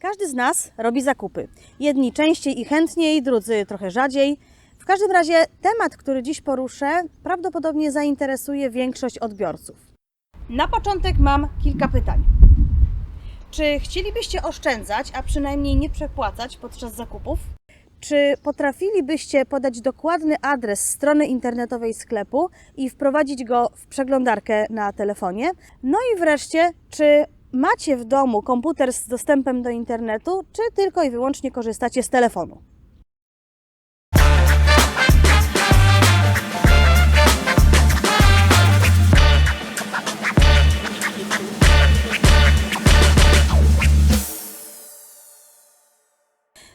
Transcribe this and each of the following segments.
Każdy z nas robi zakupy. Jedni częściej i chętniej, drudzy trochę rzadziej. W każdym razie temat, który dziś poruszę, prawdopodobnie zainteresuje większość odbiorców. Na początek mam kilka pytań. Czy chcielibyście oszczędzać, a przynajmniej nie przepłacać podczas zakupów? Czy potrafilibyście podać dokładny adres strony internetowej sklepu i wprowadzić go w przeglądarkę na telefonie? No i wreszcie, czy macie w domu komputer z dostępem do internetu, czy tylko i wyłącznie korzystacie z telefonu?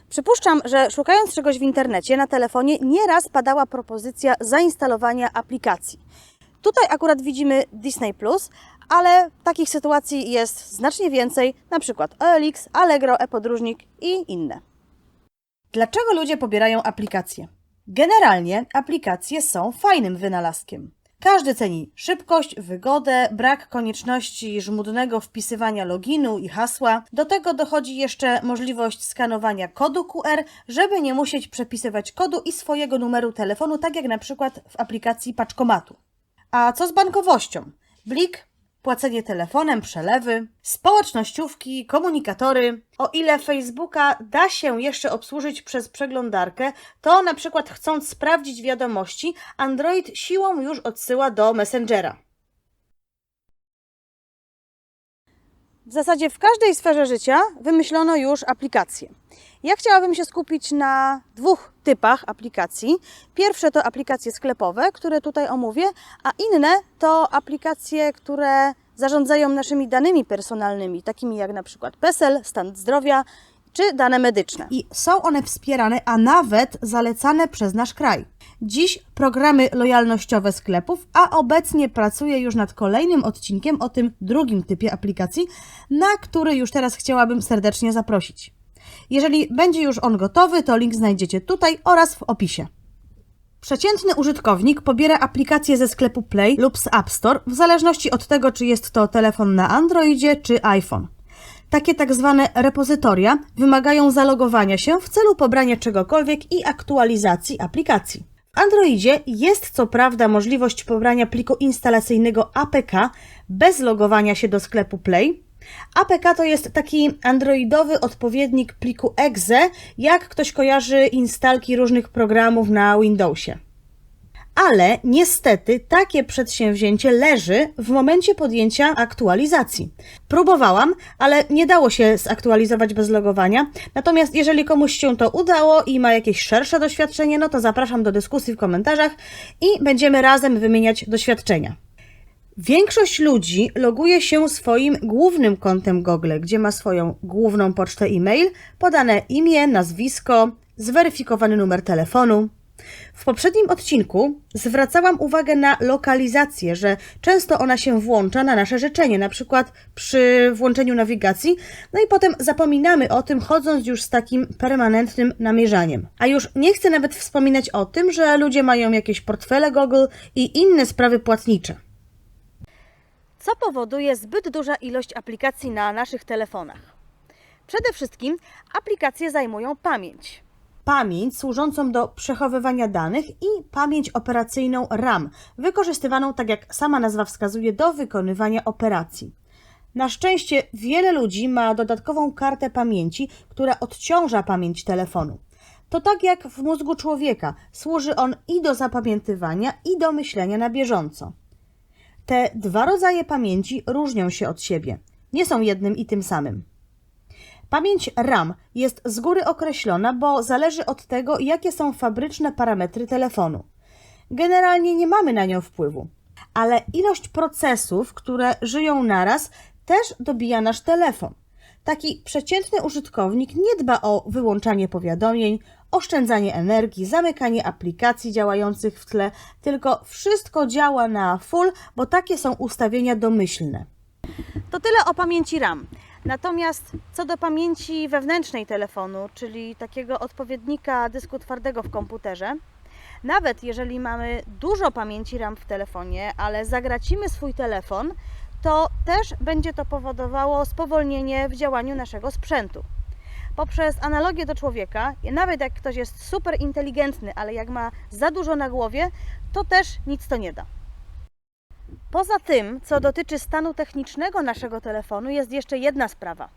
Przypuszczam, że szukając czegoś w internecie na telefonie, nieraz padała propozycja zainstalowania aplikacji. Tutaj akurat widzimy Disney Plus, ale takich sytuacji jest znacznie więcej, na przykład OLX, Allegro, e-podróżnik i inne. Dlaczego ludzie pobierają aplikacje? Generalnie aplikacje są fajnym wynalazkiem. Każdy ceni szybkość, wygodę, brak konieczności żmudnego wpisywania loginu i hasła. Do tego dochodzi jeszcze możliwość skanowania kodu QR, żeby nie musieć przepisywać kodu i swojego numeru telefonu, tak jak na przykład w aplikacji paczkomatu. A co z bankowością? Blik, płacenie telefonem, przelewy, społecznościówki, komunikatory. O ile Facebooka da się jeszcze obsłużyć przez przeglądarkę, to na przykład chcąc sprawdzić wiadomości, Android siłą już odsyła do Messengera. W zasadzie w każdej sferze życia wymyślono już aplikacje. Ja chciałabym się skupić na dwóch typach aplikacji. Pierwsze to aplikacje sklepowe, które tutaj omówię, a inne to aplikacje, które zarządzają naszymi danymi personalnymi, takimi jak na przykład PESEL, stan zdrowia czy dane medyczne. I są one wspierane, a nawet zalecane przez nasz kraj. Dziś programy lojalnościowe sklepów, a obecnie pracuję już nad kolejnym odcinkiem o tym drugim typie aplikacji, na który już teraz chciałabym serdecznie zaprosić. Jeżeli będzie już on gotowy, to link znajdziecie tutaj oraz w opisie. Przeciętny użytkownik pobiera aplikację ze sklepu Play lub z App Store, w zależności od tego, czy jest to telefon na Androidzie czy iPhone. Takie tak zwane repozytoria wymagają zalogowania się w celu pobrania czegokolwiek i aktualizacji aplikacji. W Androidzie jest co prawda możliwość pobrania pliku instalacyjnego APK bez logowania się do sklepu Play. APK to jest taki androidowy odpowiednik pliku exe, jak ktoś kojarzy instalki różnych programów na Windowsie. Ale niestety takie przedsięwzięcie leży w momencie podjęcia aktualizacji. Próbowałam, ale nie dało się zaktualizować bez logowania. Natomiast jeżeli komuś się to udało i ma jakieś szersze doświadczenie, no to zapraszam do dyskusji w komentarzach i będziemy razem wymieniać doświadczenia. Większość ludzi loguje się swoim głównym kontem Google, gdzie ma swoją główną pocztę e-mail, podane imię, nazwisko, zweryfikowany numer telefonu. W poprzednim odcinku zwracałam uwagę na lokalizację, że często ona się włącza na nasze życzenie, na przykład przy włączeniu nawigacji, no i potem zapominamy o tym, chodząc już z takim permanentnym namierzaniem. A już nie chcę nawet wspominać o tym, że ludzie mają jakieś portfele Google i inne sprawy płatnicze. Co powoduje zbyt duża ilość aplikacji na naszych telefonach? Przede wszystkim aplikacje zajmują pamięć. Pamięć służącą do przechowywania danych i pamięć operacyjną RAM, wykorzystywaną, tak jak sama nazwa wskazuje, do wykonywania operacji. Na szczęście wiele ludzi ma dodatkową kartę pamięci, która odciąża pamięć telefonu. To tak jak w mózgu człowieka, służy on i do zapamiętywania, i do myślenia na bieżąco. Te dwa rodzaje pamięci różnią się od siebie, nie są jednym i tym samym. Pamięć RAM jest z góry określona, bo zależy od tego, jakie są fabryczne parametry telefonu. Generalnie nie mamy na nią wpływu, ale ilość procesów, które żyją naraz, też dobija nasz telefon. Taki przeciętny użytkownik nie dba o wyłączanie powiadomień, oszczędzanie energii, zamykanie aplikacji działających w tle, tylko wszystko działa na full, bo takie są ustawienia domyślne. To tyle o pamięci RAM. Natomiast co do pamięci wewnętrznej telefonu, czyli takiego odpowiednika dysku twardego w komputerze, nawet jeżeli mamy dużo pamięci RAM w telefonie, ale zagracimy swój telefon, to też będzie to powodowało spowolnienie w działaniu naszego sprzętu. poprzez analogię do człowieka, nawet jak ktoś jest super inteligentny, ale jak ma za dużo na głowie, to też nic to nie da. Poza tym, co dotyczy stanu technicznego naszego telefonu, jest jeszcze jedna sprawa.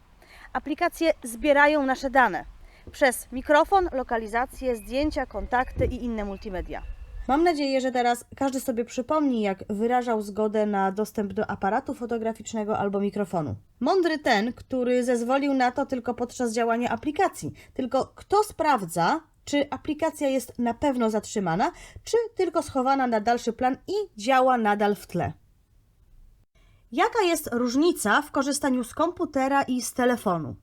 Aplikacje zbierają nasze dane przez mikrofon, lokalizację, zdjęcia, kontakty i inne multimedia. Mam nadzieję, że teraz każdy sobie przypomni, jak wyrażał zgodę na dostęp do aparatu fotograficznego albo mikrofonu. Mądry ten, który zezwolił na to tylko podczas działania aplikacji. Tylko kto sprawdza, czy aplikacja jest na pewno zatrzymana, czy tylko schowana na dalszy plan i działa nadal w tle. Jaka jest różnica w korzystaniu z komputera i z telefonu?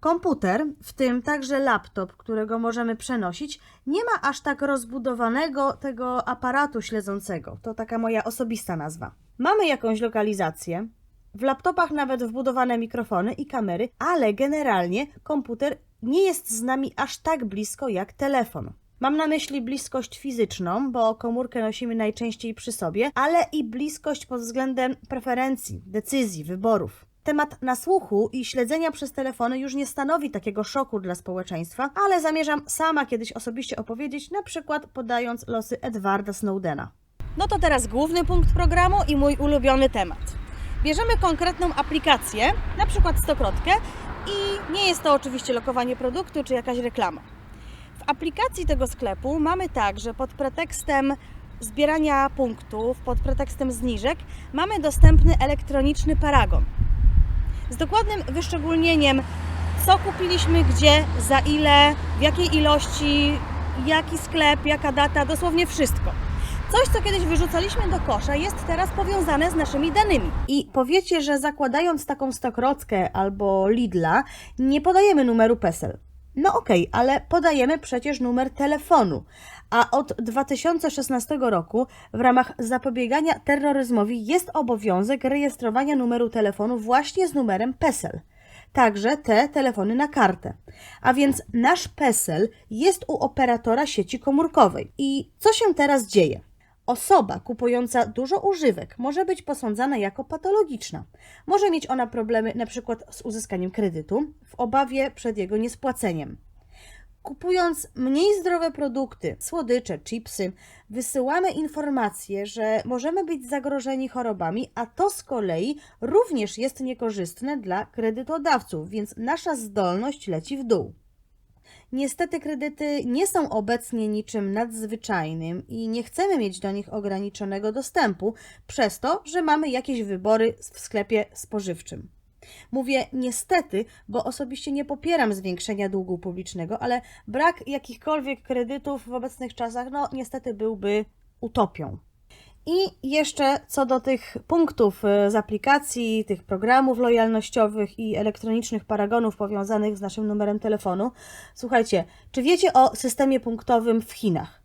Komputer, w tym także laptop, którego możemy przenosić, nie ma aż tak rozbudowanego tego aparatu śledzącego. To taka moja osobista nazwa. Mamy jakąś lokalizację, w laptopach nawet wbudowane mikrofony i kamery, ale generalnie komputer nie jest z nami aż tak blisko jak telefon. Mam na myśli bliskość fizyczną, bo komórkę nosimy najczęściej przy sobie, ale i bliskość pod względem preferencji, decyzji, wyborów. Temat nasłuchu i śledzenia przez telefony już nie stanowi takiego szoku dla społeczeństwa, ale zamierzam sama kiedyś osobiście opowiedzieć, na przykład podając losy Edwarda Snowdena. No to teraz główny punkt programu i mój ulubiony temat. Bierzemy konkretną aplikację, na przykład stokrotkę i nie jest to oczywiście lokowanie produktu czy jakaś reklama. W aplikacji tego sklepu mamy tak, że pod pretekstem zbierania punktów, pod pretekstem zniżek mamy dostępny elektroniczny paragon z dokładnym wyszczególnieniem, co kupiliśmy, gdzie, za ile, w jakiej ilości, jaki sklep, jaka data, dosłownie wszystko. Coś, co kiedyś wyrzucaliśmy do kosza, jest teraz powiązane z naszymi danymi. I powiecie, że zakładając taką stokrotkę albo Lidla, nie podajemy numeru PESEL. No okej, ale podajemy przecież numer telefonu. A od 2016 roku w ramach zapobiegania terroryzmowi jest obowiązek rejestrowania numeru telefonu właśnie z numerem PESEL. Także te telefony na kartę. A więc nasz PESEL jest u operatora sieci komórkowej. I co się teraz dzieje? Osoba kupująca dużo używek może być posądzana jako patologiczna. Może mieć ona problemy przykład z uzyskaniem kredytu w obawie przed jego niespłaceniem. Kupując mniej zdrowe produkty, słodycze, chipsy, wysyłamy informację, że możemy być zagrożeni chorobami, a to z kolei również jest niekorzystne dla kredytodawców, więc nasza zdolność leci w dół. Niestety kredyty nie są obecnie niczym nadzwyczajnym i nie chcemy mieć do nich ograniczonego dostępu, przez to, że mamy jakieś wybory w sklepie spożywczym. Mówię niestety, bo osobiście nie popieram zwiększenia długu publicznego, ale brak jakichkolwiek kredytów w obecnych czasach, no niestety byłby utopią. I jeszcze co do tych punktów e, z aplikacji, tych programów lojalnościowych i elektronicznych paragonów powiązanych z naszym numerem telefonu. Słuchajcie, czy wiecie o systemie punktowym w Chinach?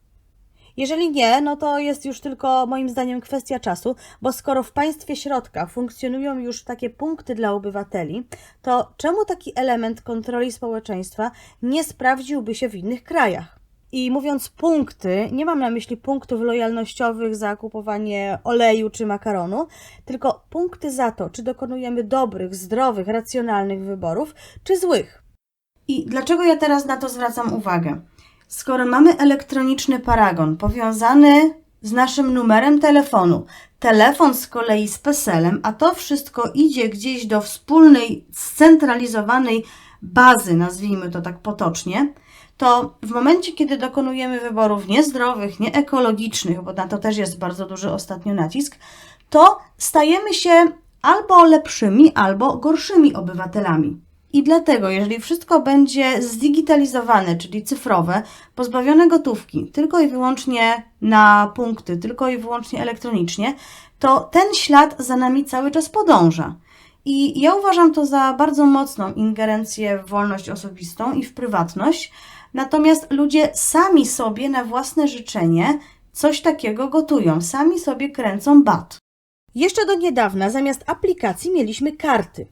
Jeżeli nie, no to jest już tylko moim zdaniem kwestia czasu, bo skoro w państwie środka funkcjonują już takie punkty dla obywateli, to czemu taki element kontroli społeczeństwa nie sprawdziłby się w innych krajach? I mówiąc punkty, nie mam na myśli punktów lojalnościowych za kupowanie oleju czy makaronu, tylko punkty za to, czy dokonujemy dobrych, zdrowych, racjonalnych wyborów, czy złych. I dlaczego ja teraz na to zwracam uwagę? Skoro mamy elektroniczny paragon powiązany z naszym numerem telefonu, telefon z kolei z PESEL-em, a to wszystko idzie gdzieś do wspólnej, scentralizowanej bazy, nazwijmy to tak potocznie, to w momencie, kiedy dokonujemy wyborów niezdrowych, nieekologicznych, bo na to też jest bardzo duży ostatnio nacisk, to stajemy się albo lepszymi, albo gorszymi obywatelami. I dlatego, jeżeli wszystko będzie zdigitalizowane, czyli cyfrowe, pozbawione gotówki, tylko i wyłącznie na punkty, tylko i wyłącznie elektronicznie, to ten ślad za nami cały czas podąża. I ja uważam to za bardzo mocną ingerencję w wolność osobistą i w prywatność. Natomiast ludzie sami sobie na własne życzenie coś takiego gotują, sami sobie kręcą bat. Jeszcze do niedawna zamiast aplikacji mieliśmy karty.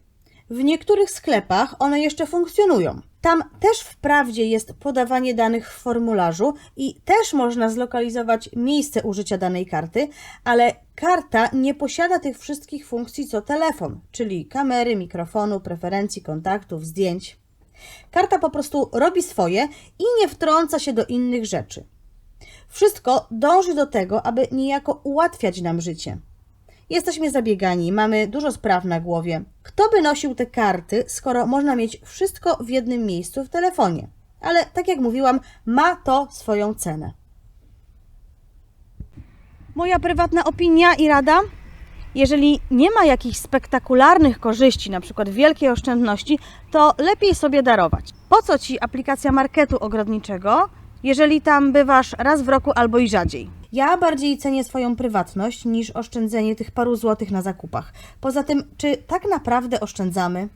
W niektórych sklepach one jeszcze funkcjonują. Tam też wprawdzie jest podawanie danych w formularzu i też można zlokalizować miejsce użycia danej karty, ale karta nie posiada tych wszystkich funkcji co telefon, czyli kamery, mikrofonu, preferencji, kontaktów, zdjęć. Karta po prostu robi swoje i nie wtrąca się do innych rzeczy. Wszystko dąży do tego, aby niejako ułatwiać nam życie. Jesteśmy zabiegani, mamy dużo spraw na głowie. Kto by nosił te karty, skoro można mieć wszystko w jednym miejscu w telefonie? Ale tak jak mówiłam, ma to swoją cenę. Moja prywatna opinia i rada? Jeżeli nie ma jakichś spektakularnych korzyści, na przykład wielkiej oszczędności, to lepiej sobie darować. Po co ci aplikacja marketu ogrodniczego, jeżeli tam bywasz raz w roku albo i rzadziej? Ja bardziej cenię swoją prywatność niż oszczędzenie tych paru złotych na zakupach. Poza tym, czy tak naprawdę oszczędzamy?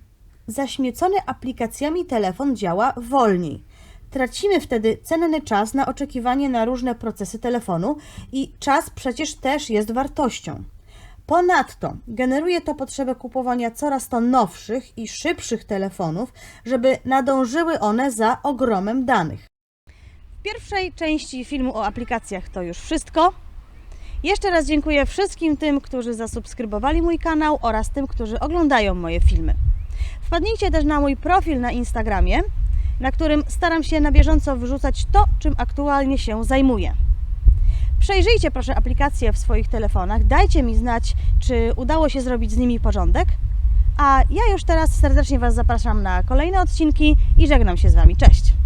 Zaśmiecony aplikacjami telefon działa wolniej. Tracimy wtedy cenny czas na oczekiwanie na różne procesy telefonu i czas przecież też jest wartością. Ponadto generuje to potrzebę kupowania coraz to nowszych i szybszych telefonów, żeby nadążyły one za ogromem danych. Pierwszej części filmu o aplikacjach to już wszystko. Jeszcze raz dziękuję wszystkim tym, którzy zasubskrybowali mój kanał oraz tym, którzy oglądają moje filmy. Wpadnijcie też na mój profil na Instagramie, na którym staram się na bieżąco wrzucać to, czym aktualnie się zajmuję. Przejrzyjcie proszę aplikacje w swoich telefonach, dajcie mi znać, czy udało się zrobić z nimi porządek. A ja już teraz serdecznie Was zapraszam na kolejne odcinki i żegnam się z Wami. Cześć!